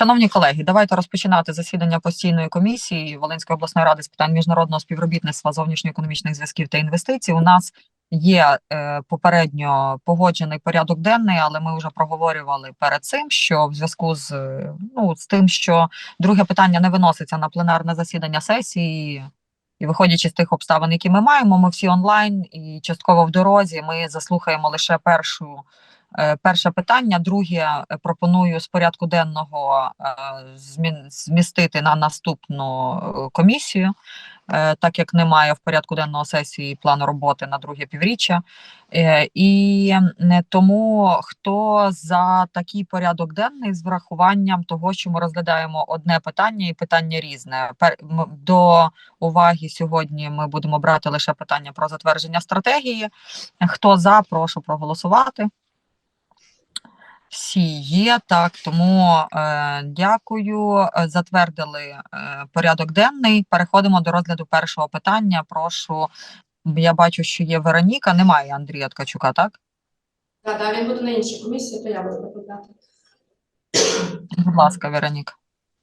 Шановні колеги, давайте розпочинати засідання постійної комісії Волинської обласної ради з питань міжнародного співробітництва, зовнішньоекономічних зв'язків та інвестицій. У нас є е, попередньо погоджений порядок денний, але ми вже проговорювали перед цим, що в зв'язку з е, ну з тим, що друге питання не виноситься на пленарне засідання сесії. І виходячи з тих обставин, які ми маємо, ми всі онлайн і частково в дорозі. Ми заслухаємо лише першу Перше питання, друге е, пропоную з порядку денного е, змістити на наступну е, комісію, е, так як немає в порядку денного сесії плану роботи на друге півріччя. Е, І тому, хто за такий порядок денний з врахуванням того, що ми розглядаємо одне питання і питання різне. До уваги сьогодні ми будемо брати лише питання про затвердження стратегії. Хто за, прошу проголосувати. Всі є так, тому е, дякую. Е, Затвердили е, порядок денний. Переходимо до розгляду першого питання. Прошу. Я бачу, що є Вероніка. Немає Андрія Ткачука, так? Так, да, він буде на іншій комісії, то я буду доповідати. Будь ласка, Вероніка.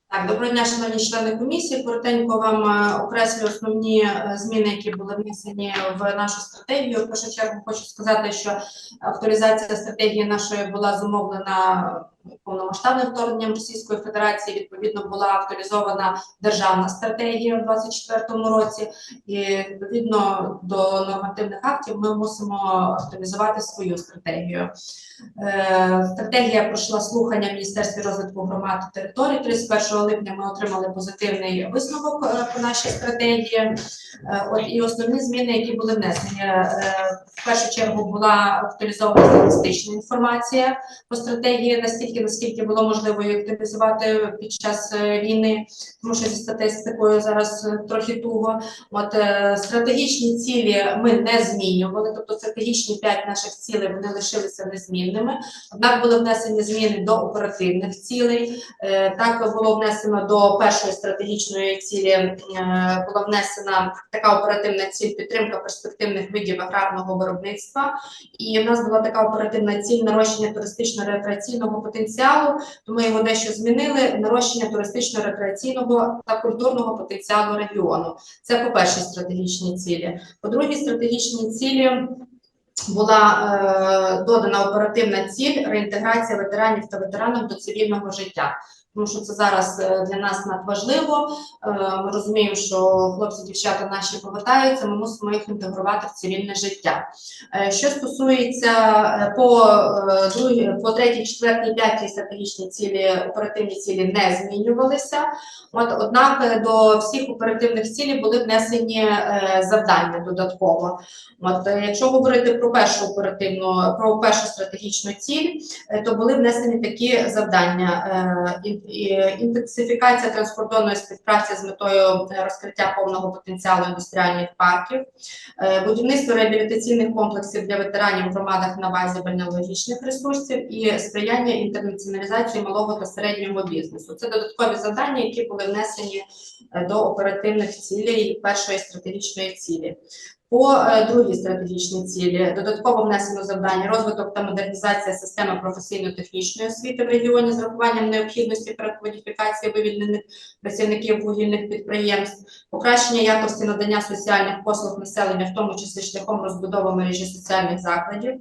Так, доброго дня, шановні члени комісії. Коротенько вам е, окреслю основні е, зміни, які були внесені в нашу стратегію. В першу чергу хочу сказати, що актуалізація стратегії нашої була зумовлена повномасштабним вторгненням Російської Федерації. Відповідно, була актуалізована державна стратегія в 2024 році, і відповідно до нормативних актів ми мусимо актуалізувати свою стратегію. Е, Стратегія пройшла слухання в Міністерстві розвитку громад та територій. 31 липня ми отримали позитивний висновок е, по нашій стратегії. Е, От і основні зміни, які були внесені, в першу чергу була актуалізована статистична інформація по стратегії настільки, наскільки було можливо її актуалізувати під час е, війни, тому що зі статистикою зараз е, трохи туго. От е, стратегічні цілі ми не змінювали, тобто стратегічні п'ять наших цілей вони лишилися незмінними. Однак були внесені зміни до оперативних цілей. Так було внесено до першої стратегічної цілі. Була внесена така оперативна ціль підтримка перспективних видів аграрного виробництва. І в нас була така оперативна ціль нарощення туристично-рекреаційного потенціалу. То ми його дещо змінили. Нарощення туристично-рекреаційного та культурного потенціалу регіону. Це по першій стратегічній цілі. По другій стратегічній цілі була е, додана оперативна ціль реінтеграція ветеранів та ветеранів до цивільного життя. Тому що це зараз е, для нас надважливо. Е, Ми розуміємо, що хлопці, дівчата наші повертаються, ми мусимо їх інтегрувати в цивільне життя. Е, Що стосується по другій, по третій, четвертій, п'ятій стратегічній цілі, оперативні цілі не змінювалися. От однак до всіх оперативних цілей були внесені завдання додатково. От якщо говорити про першу оперативну, про першу стратегічну ціль, то були внесені такі завдання: інтенсифікація транскордонної співпраці з метою е, розкриття повного потенціалу індустріальних парків, е, будівництво реабілітаційних комплексів для ветеранів в громадах на базі бальнеологічних ресурсів і сприяння інтернаціоналізації малого та середнього бізнесу. Це додаткові завдання, які були внесені е, до оперативних цілей першої стратегічної цілі. По е, другій стратегічній цілі додатково внесено завдання розвиток та модернізація системи професійно-технічної освіти в регіоні з урахуванням необхідності перекваліфікації вивільнених працівників вугільних підприємств, покращення якості надання соціальних послуг населення, в тому числі шляхом розбудови мережі соціальних закладів.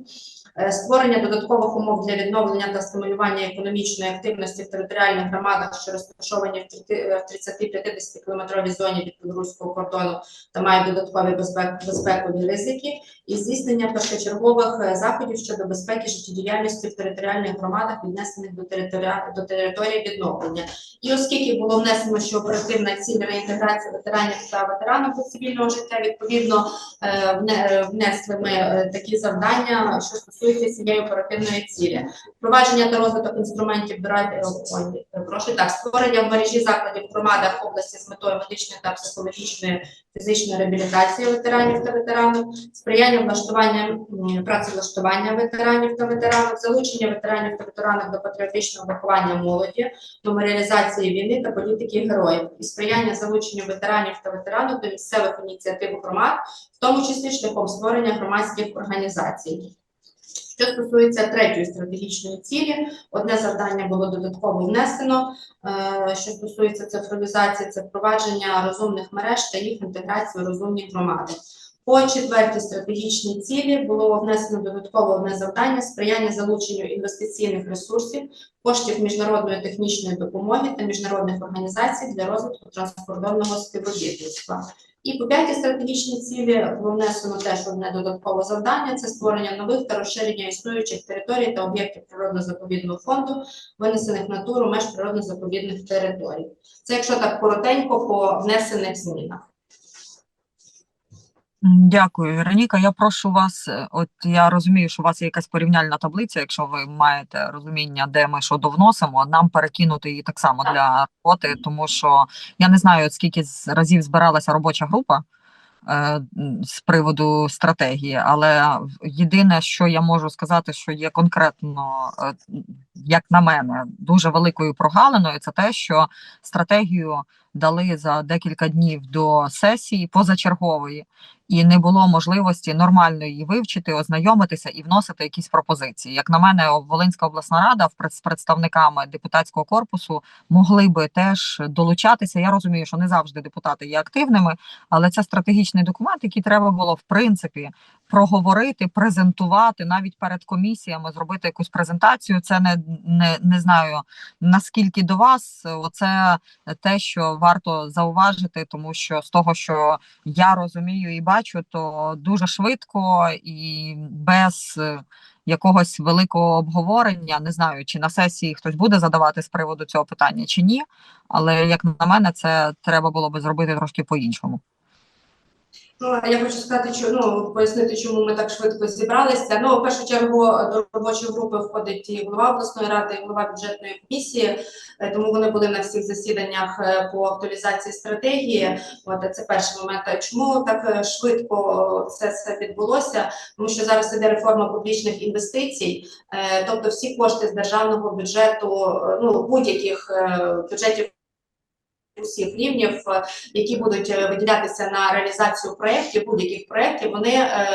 Е, Створення додаткових умов для відновлення та стимулювання економічної активності в територіальних громадах, що розташовані в 30-50 кілометровій зоні від білоруського кордону та мають додаткові безпек- безпекові ризики, і здійснення першочергових е, заходів щодо безпеки життєдіяльності в територіальних громадах, віднесених до територія до території відновлення. І оскільки було внесено, що оперативна ціль реінтеграції ветеранів та ветеранів до цивільного життя, відповідно е, вне- е, внесли ми е, такі завдання, що стосуються цієї оперативної цілі. Впровадження та розвиток інструментів дорадів, ой, прошу так, створення в мережі закладів громадах області з метою медичної та психологічної фізичної реабілітації ветеранів та ветеранів, сприяння влаштування працевлаштування ветеранів та ветеранів, залучення ветеранів та ветеранів до патріотичного виховання молоді, меморіалізації війни та політики героїв і сприяння залученню ветеранів та ветеранів до місцевих ініціатив громад, в тому числі шляхом створення громадських організацій. Що стосується третьої стратегічної цілі, одне завдання було додатково внесено. Е, Що стосується цифровізації, це впровадження розумних мереж та їх інтеграції в розумні громади. По четвертій стратегічній цілі було внесено додатково одне завдання сприяння залученню інвестиційних ресурсів, коштів міжнародної технічної допомоги та міжнародних організацій для розвитку транскордонного співробітництва. І по п'ятій стратегічній цілі було внесено теж одне додаткове завдання: це створення нових та розширення існуючих територій та об'єктів природно-заповідного фонду, винесених натуру меж природно-заповідних територій. Це якщо так коротенько по внесених змінах. Дякую, Вероніка. Я прошу вас, е, от я розумію, що у вас є якась порівняльна таблиця, якщо ви маєте розуміння, де ми що довносимо, нам перекинути її так само для роботи, тому що я не знаю, от скільки разів збиралася робоча група е, з приводу стратегії, але єдине, що я можу сказати, що є конкретно, е, як на мене, дуже великою прогалиною, це те, що стратегію дали за декілька днів до сесії позачергової, і не було можливості нормально її вивчити, ознайомитися і вносити якісь пропозиції. Як на мене, Волинська обласна рада з представниками депутатського корпусу могли би теж долучатися. Я розумію, що не завжди депутати є активними, але це стратегічний документ, який треба було в принципі проговорити, презентувати навіть перед комісіями, зробити якусь презентацію. Це не, не, не знаю наскільки до вас. Оце те, що варто зауважити, тому що з того, що я розумію і бачу, то дуже швидко і без е, якогось великого обговорення. Не знаю, чи на сесії хтось буде задавати з приводу цього питання, чи ні. Але як на мене, це треба було би зробити трошки по-іншому. Ну, я хочу сказати, що ну пояснити, чому ми так швидко зібралися. Ну, в першу чергу до робочої групи входить і голова обласної ради, і голова бюджетної комісії, е, тому вони були на всіх засіданнях е, по актуалізації стратегії. От це перший момент. Чому так е, швидко це все відбулося? Тому що зараз іде реформа публічних інвестицій, е, тобто всі кошти з державного бюджету, е, ну будь-яких е, бюджетів. Усіх рівнів, е, які будуть е, виділятися на реалізацію проєктів, будь-яких проєктів, вони е,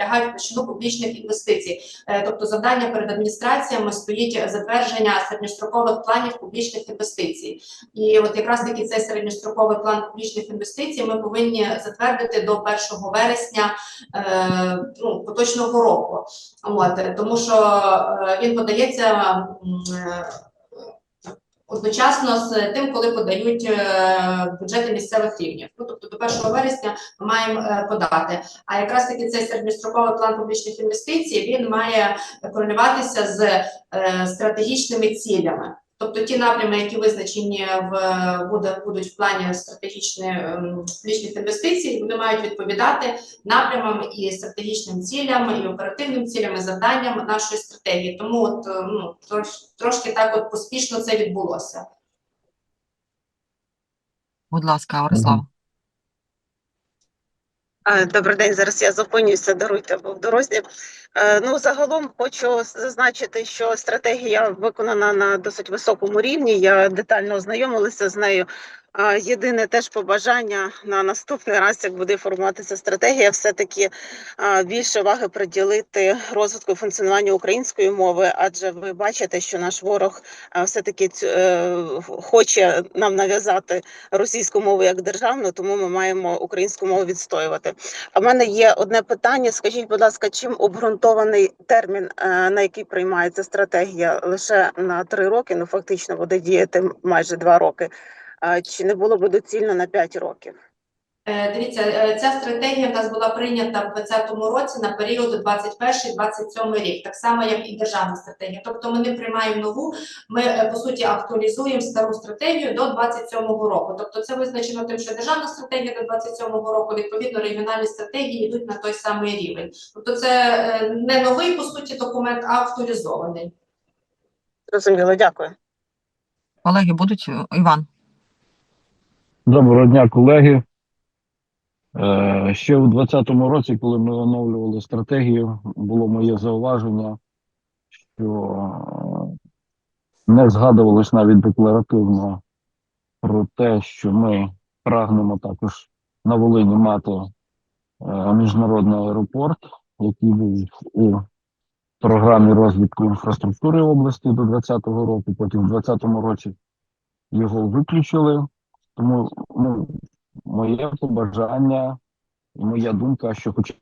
лягають в площину публічних інвестицій. Тобто завдання перед адміністраціями стоїть затвердження середньострокових планів публічних інвестицій. І от якраз таки цей середньостроковий план публічних інвестицій ми повинні затвердити до 1 вересня ну, поточного року. От, тому що він подається. Одночасно з тим, коли подають е, бюджети місцевих рівнів. Ну тобто до 1 вересня ми маємо е, подати. А якраз таки цей середньостроковий план публічних інвестицій він має корелюватися з е, стратегічними цілями. Тобто ті напрями, які визначені в будуть в плані стратегічних ем, публічних інвестицій, вони мають відповідати напрямам і стратегічним цілям, і оперативним цілям, і завданням нашої стратегії. Тому от е, ну трош, трошки так от поспішно це відбулося. Будь ласка, Орислава. Добрий день. Зараз я зупинюся, даруйте, бо в дорозі. Е, Ну, загалом хочу зазначити, що стратегія виконана на досить високому рівні. Я детально ознайомилася з нею. Єдине теж побажання на наступний раз, як буде формуватися стратегія, все-таки більше уваги приділити розвитку і функціонуванню української мови, адже ви бачите, що наш ворог все-таки цю- е, хоче нам нав'язати російську мову як державну, тому ми маємо українську мову відстоювати. А в мене є одне питання. Скажіть, будь ласка, чим обґрунтований термін, е, на який приймається стратегія лише на три роки? Ну фактично буде діяти майже два роки. Чи не було б доцільно на п'ять років? Е, Дивіться, е, ця стратегія в нас була прийнята в 2020 році на період 21-27 рік, так само як і державна стратегія. Тобто ми не приймаємо нову, ми е, по суті актуалізуємо стару стратегію до 27-го року. Тобто це визначено тим, що державна стратегія до 27-го року, відповідно, регіональні стратегії йдуть на той самий рівень. Тобто це не новий по суті документ, а актуалізований. Зрозуміло, дякую. Колеги, будуть Іван. Доброго дня, колеги. Е, Ще у 2020 році, коли ми оновлювали стратегію, було моє зауваження, що е, не згадувалось навіть декларативно про те, що ми прагнемо також на Волині мати е, міжнародний аеропорт, який був у програмі розвитку інфраструктури області до 2020 року. Потім в 2020 році його виключили. Тому ну, моє побажання і моя думка, що хоч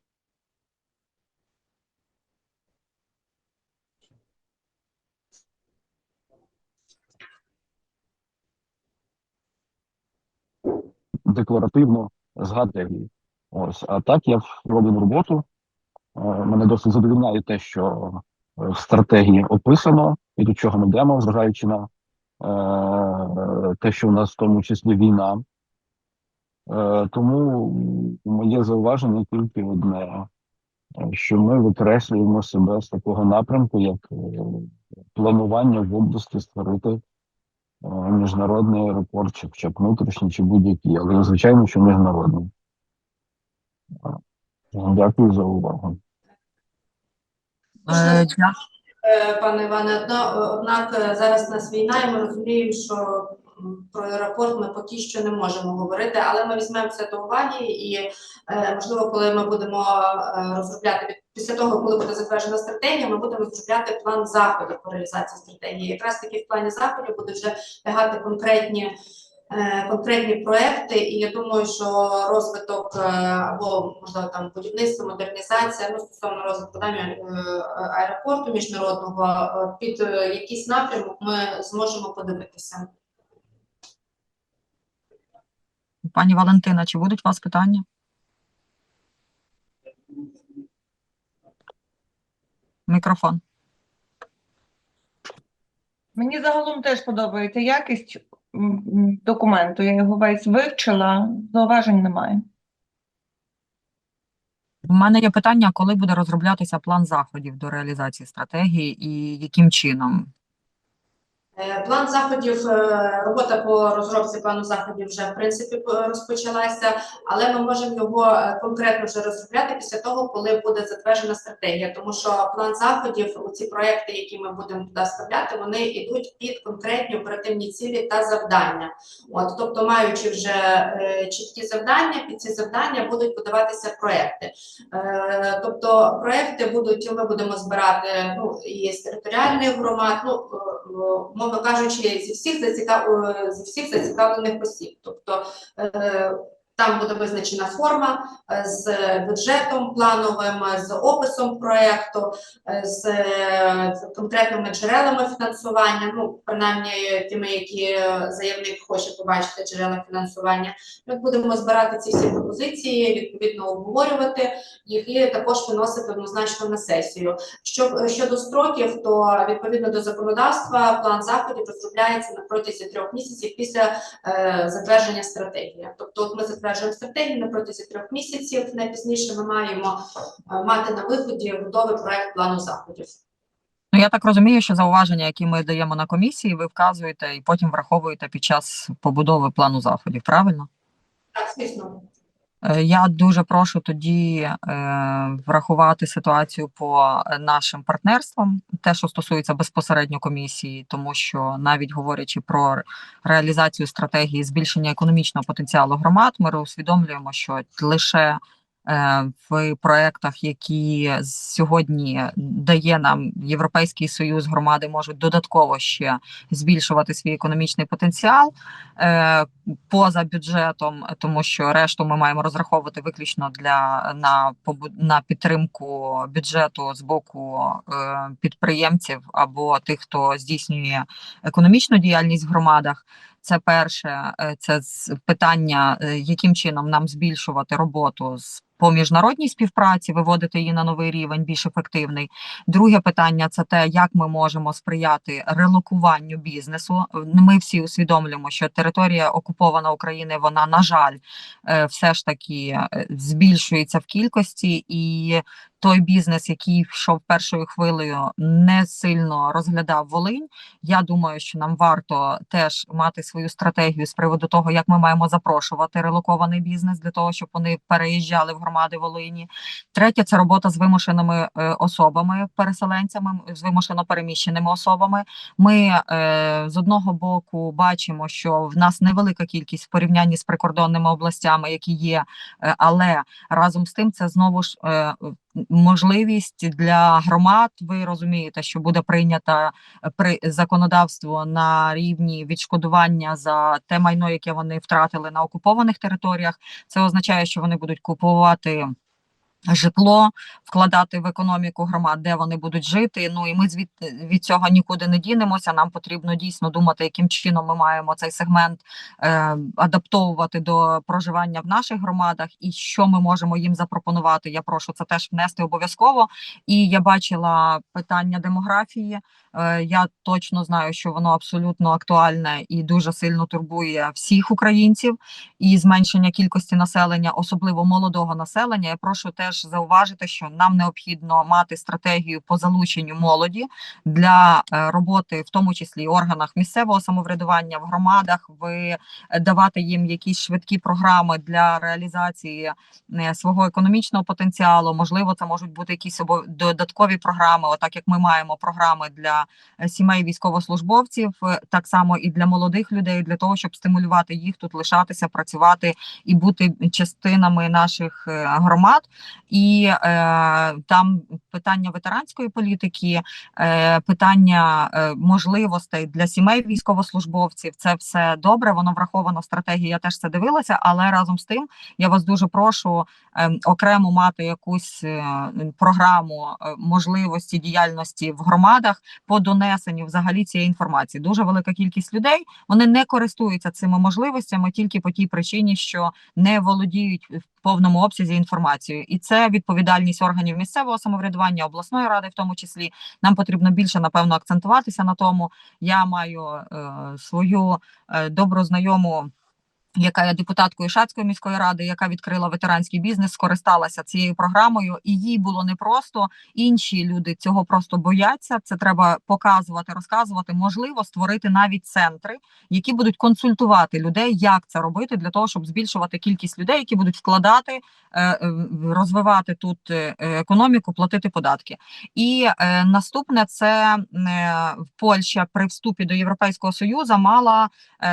декларативно згадати. Ось, а так я робив роботу. Е, Мене досить задовільняє те, що в стратегії описано і до чого ми йдемо, зважаючи на те, що у нас в тому числі війна. Е, Тому моє зауваження тільки одне, е, що ми викреслюємо себе з такого напрямку, як е, планування в області створити е, міжнародний аеропорт, чи внутрішній, чи будь-який, але звичайно, що міжнародний. Е, Дякую за увагу. Можна Е, дя- Е, Пане Іване, одна- однак е, зараз нас війна, і ми розуміємо, що про аеропорт ми поки що не можемо говорити, але ми візьмемо це до уваги, і е, можливо, коли ми будемо е, розробляти після того, коли буде затверджена стратегія, ми будемо розробляти план заходів по реалізації стратегії. Якраз таки в плані заходів будуть вже лягати конкретні. Е, Конкретні проекти, і я думаю, що розвиток е, або можливо там будівництво, модернізація, ну стосовно розвитку там, е, аеропорту міжнародного під якийсь напрямок ми зможемо подивитися. Пані Валентина, чи будуть у вас питання? Мікрофон. Мені загалом теж подобається якість документу. Я його весь вивчила, зауважень немає. У мене є питання, коли буде розроблятися план заходів до реалізації стратегії і яким чином? Е, План заходів, е, робота по розробці плану заходів вже в принципі розпочалася, але ми можемо його е, конкретно вже розробляти після того, коли буде затверджена стратегія. Тому що план заходів, ці проекти, які ми будемо туди вставляти, вони йдуть під конкретні оперативні цілі та завдання. От, тобто, маючи вже чіткі завдання, під ці завдання будуть подаватися проекти. Тобто, проекти будуть, ми будемо збирати ну, і з територіальних громад, ну, мовно кажучи, зі е, зі всіх зацікавлених осіб. Тобто е, там буде визначена форма е, з бюджетом плановим, з описом проекту, е, з е, конкретними джерелами фінансування, ну принаймні тими, які е, заявник хоче побачити джерела фінансування. Ми будемо збирати ці всі пропозиції, відповідно обговорювати їх і також виносити однозначно на сесію. Що щодо строків, то відповідно до законодавства план заходів розробляється на протязі трьох місяців після е, затвердження стратегії. Тобто, ми затверджуємо стратегію на протязі трьох місяців. Найпізніше ми маємо е, мати на виході готовий проект плану заходів. Ну, я так розумію, що зауваження, які ми даємо на комісії, ви вказуєте і потім враховуєте під час побудови плану заходів, правильно? Так, звісно. Е, Я дуже прошу тоді е, врахувати ситуацію по е, нашим партнерствам, те, що стосується безпосередньо комісії, тому що навіть говорячи про реалізацію стратегії збільшення економічного потенціалу громад, ми усвідомлюємо, що лише в проектах, які сьогодні дає нам Європейський Союз, громади можуть додатково ще збільшувати свій економічний потенціал е, поза бюджетом, тому що решту ми маємо розраховувати виключно для на на підтримку бюджету з боку е, підприємців або тих, хто здійснює економічну діяльність в громадах. Це перше, е, це питання, е, яким чином нам збільшувати роботу з по міжнародній співпраці, виводити її на новий рівень, більш ефективний. Друге питання це те, як ми можемо сприяти релокуванню бізнесу. Ми всі усвідомлюємо, що територія окупована України, вона на жаль, е, все ж таки е, збільшується в кількості, і той бізнес, який йшов першою хвилею, не сильно розглядав Волинь. Я думаю, що нам варто теж мати свою стратегію з приводу того, як ми маємо запрошувати релокований бізнес для того, щоб вони переїжджали в громади Волині. Третє це робота з вимушеними е, особами, переселенцями, з вимушено переміщеними особами. Ми е, з одного боку бачимо, що в нас невелика кількість в порівнянні з прикордонними областями, які є, е, але разом з тим це знову ж можливість для громад. Ви розумієте, що буде прийнято е, при законодавство на рівні відшкодування за те майно, яке вони втратили на окупованих територіях. Це означає, що вони будуть купувати. Житло вкладати в економіку громад, де вони будуть жити. Ну і ми звід від цього нікуди не дінемося. Нам потрібно дійсно думати, яким чином ми маємо цей сегмент е, адаптовувати до проживання в наших громадах, і що ми можемо їм запропонувати. Я прошу це теж внести обов'язково. І я бачила питання демографії. Е, я точно знаю, що воно абсолютно актуальне і дуже сильно турбує всіх українців. І зменшення кількості населення, особливо молодого населення. Я прошу теж зауважити, що нам необхідно мати стратегію по залученню молоді для е, роботи, в тому числі органах місцевого самоврядування в громадах, ви е, давати їм якісь швидкі програми для реалізації е, свого економічного потенціалу. Можливо, це можуть бути якісь додаткові програми, отак як ми маємо програми для сімей військовослужбовців, так само і для молодих людей, для того, щоб стимулювати їх тут лишатися, працювати і бути частинами наших громад. І е, там питання ветеранської політики, е, питання е, можливостей для сімей військовослужбовців. Це все добре. Воно враховано в стратегії. Я теж це дивилася, але разом з тим я вас дуже прошу е, окремо мати якусь е, програму е, можливості діяльності в громадах по донесенню взагалі цієї інформації. Дуже велика кількість людей вони не користуються цими можливостями тільки по тій причині, що не володіють в повному обсязі інформацією, і це відповідальність органів місцевого самоврядування, обласної ради, в тому числі. Нам потрібно більше напевно акцентуватися на тому. Я маю е, свою е, добру знайому. Яка є депутаткою Шацької міської ради, яка відкрила ветеранський бізнес, скористалася цією програмою, і їй було непросто. Інші люди цього просто бояться. Це треба показувати, розказувати. Можливо, створити навіть центри, які будуть консультувати людей, як це робити, для того, щоб збільшувати кількість людей, які будуть вкладати, е, е, розвивати тут е, економіку, платити податки. І наступне це Польща при вступі до Європейського союзу мала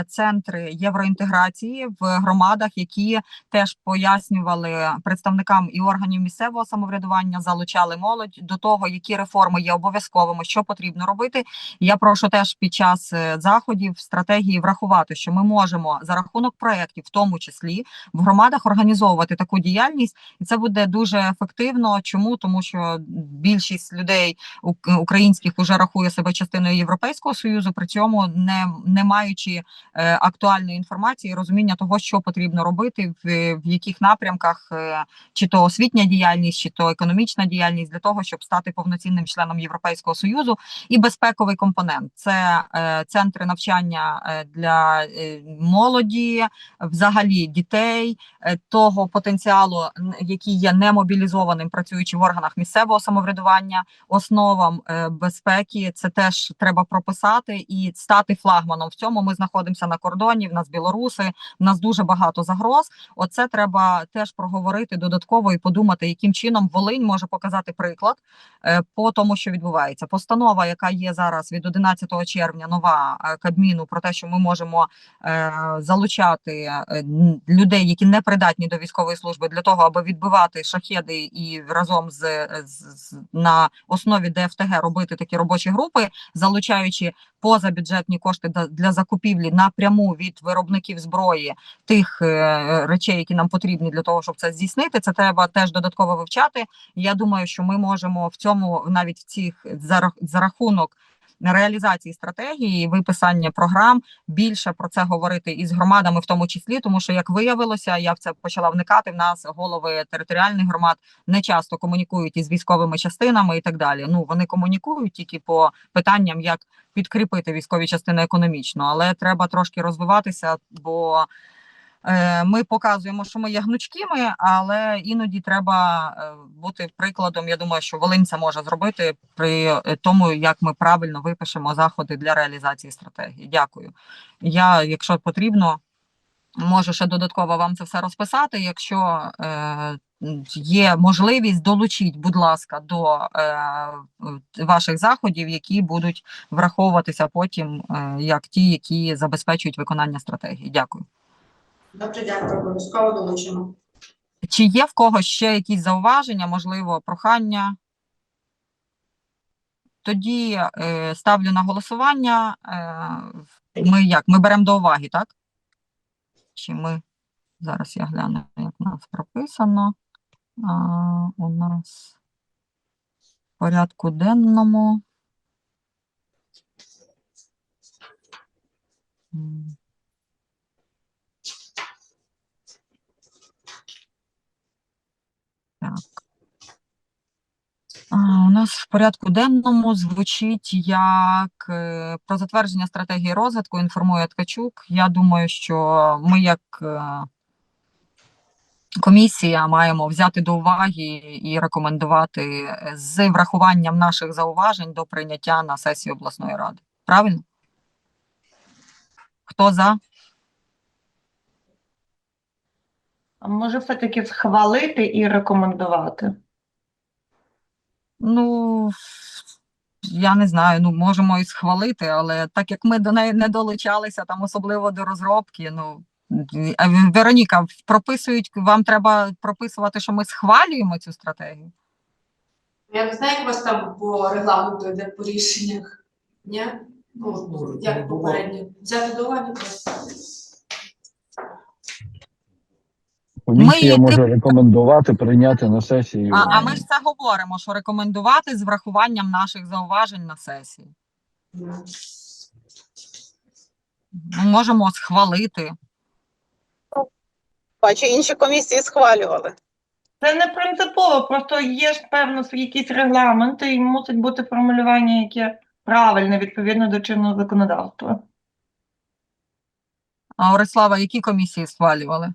центри євроінтеграції в громадах, які теж пояснювали представникам і органів місцевого самоврядування, залучали молодь до того, які реформи є обов'язковими, що потрібно робити. Я прошу теж під час е, заходів стратегії врахувати, що ми можемо за рахунок проєктів, в тому числі в громадах, організовувати таку діяльність, і це буде дуже ефективно. Чому тому, що більшість людей українських вже рахує себе частиною Європейського союзу, при цьому не, не маючи е, актуальної інформації, розуміння того, що потрібно робити, в, в яких напрямках, е, чи то освітня діяльність, чи то економічна діяльність для того, щоб стати повноцінним членом Європейського союзу, і безпековий компонент це е, центри навчання е, для е, молоді, взагалі дітей, того потенціалу, який є немобілізованим, працюючи в органах місцевого самоврядування, основам е, безпеки. Це теж треба прописати і стати флагманом. В цьому ми знаходимося на кордоні. В нас білоруси, в нас дуже багато загроз. Оце треба теж проговорити додатково і подумати, яким чином Волинь може показати приклад е, по тому, що відбувається. Постанова, яка є зараз від 11 червня, нова е, Кабміну про те, що ми можемо е, залучати людей, які не придатні до військової служби, для того, аби відбивати шахеди і разом з, з на основі ДФТГ робити такі робочі групи, залучаючи позабюджетні кошти для закупівлі напряму від виробників зброї тих е, речей, які нам потрібні для того, щоб це здійснити. Це треба теж додатково вивчати. Я думаю, що ми можемо в цьому навіть в цих за рахунок. Реалізації стратегії, виписання програм більше про це говорити із громадами, в тому числі, тому що як виявилося, я в це почала вникати. В нас голови територіальних громад не часто комунікують із військовими частинами і так далі. Ну вони комунікують тільки по питанням, як підкріпити військові частини економічно, але треба трошки розвиватися, бо ми показуємо, що ми є гнучкими, але іноді треба е, бути прикладом. Я думаю, що Волинь це може зробити при е, тому, як ми правильно випишемо заходи для реалізації стратегії. Дякую. Я, якщо потрібно, можу ще додатково вам це все розписати. Якщо е, є можливість, долучіть, будь ласка, до е, ваших заходів, які будуть враховуватися потім е, як ті, які забезпечують виконання стратегії. Дякую. Добре, дякую. Обов'язково долучимо. Чи є в когось ще якісь зауваження, можливо, прохання? Тоді е, ставлю на голосування. Е, ми як? Ми беремо до уваги, так? Чи ми зараз я гляну, як у нас прописано. А, у нас в порядку денному. Так. У нас в порядку денному звучить як е, про затвердження стратегії розвитку інформує Ткачук. Я думаю, що ми як е, комісія маємо взяти до уваги і рекомендувати з врахуванням наших зауважень до прийняття на сесії обласної ради. Правильно? Хто за? А може все-таки схвалити і рекомендувати? Ну, я не знаю, ну можемо і схвалити, але так як ми до неї не долучалися, там особливо до розробки, ну. Вероніка, прописують, вам треба прописувати, що ми схвалюємо цю стратегію. Я не знаю, як у вас там по регламенту йде по рішеннях. Ні? Ну, як попередньо. Взяти до уваги просто. Комісія Ми- може рекомендувати прийняти на сесію. А, а ми ж це говоримо, що рекомендувати з врахуванням наших зауважень на сесії. Ми можемо схвалити. Бачу, інші комісії схвалювали. Це не принципово, просто є ж певно якісь регламенти і мусить бути формулювання, яке правильне відповідно до чинного законодавства. А Орислава, які комісії схвалювали?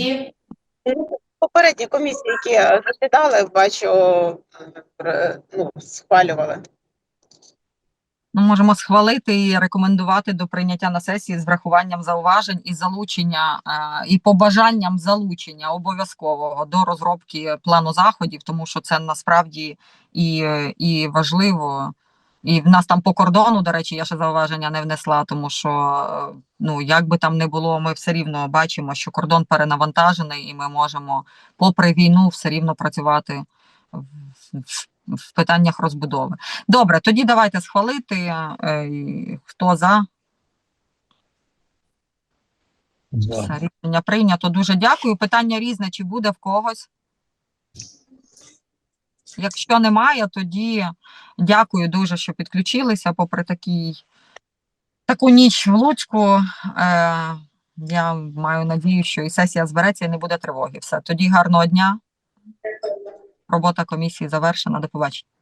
І Попередні комісії, які засідали, бачу, е, ну, схвалювали. Ми можемо схвалити і рекомендувати до прийняття на сесії з врахуванням зауважень і залучення е, і побажанням залучення обов'язкового до розробки плану заходів, тому що це насправді і, е, і важливо. І в нас там по кордону, до речі, я ще зауваження не внесла, тому що е, ну як би там не було, ми все рівно бачимо, що кордон перенавантажений, і ми можемо, попри війну, все рівно працювати в, питаннях розбудови. Добре, тоді давайте схвалити. Е, Хто за? Все, Рішення прийнято. Дуже дякую. Питання різне, чи буде в когось? Якщо немає, тоді дякую дуже, що підключилися попри такий, таку ніч в Луцьку. Е, я маю надію, що і сесія збереться і не буде тривоги. Все, тоді гарного дня. Робота комісії завершена. До побачення.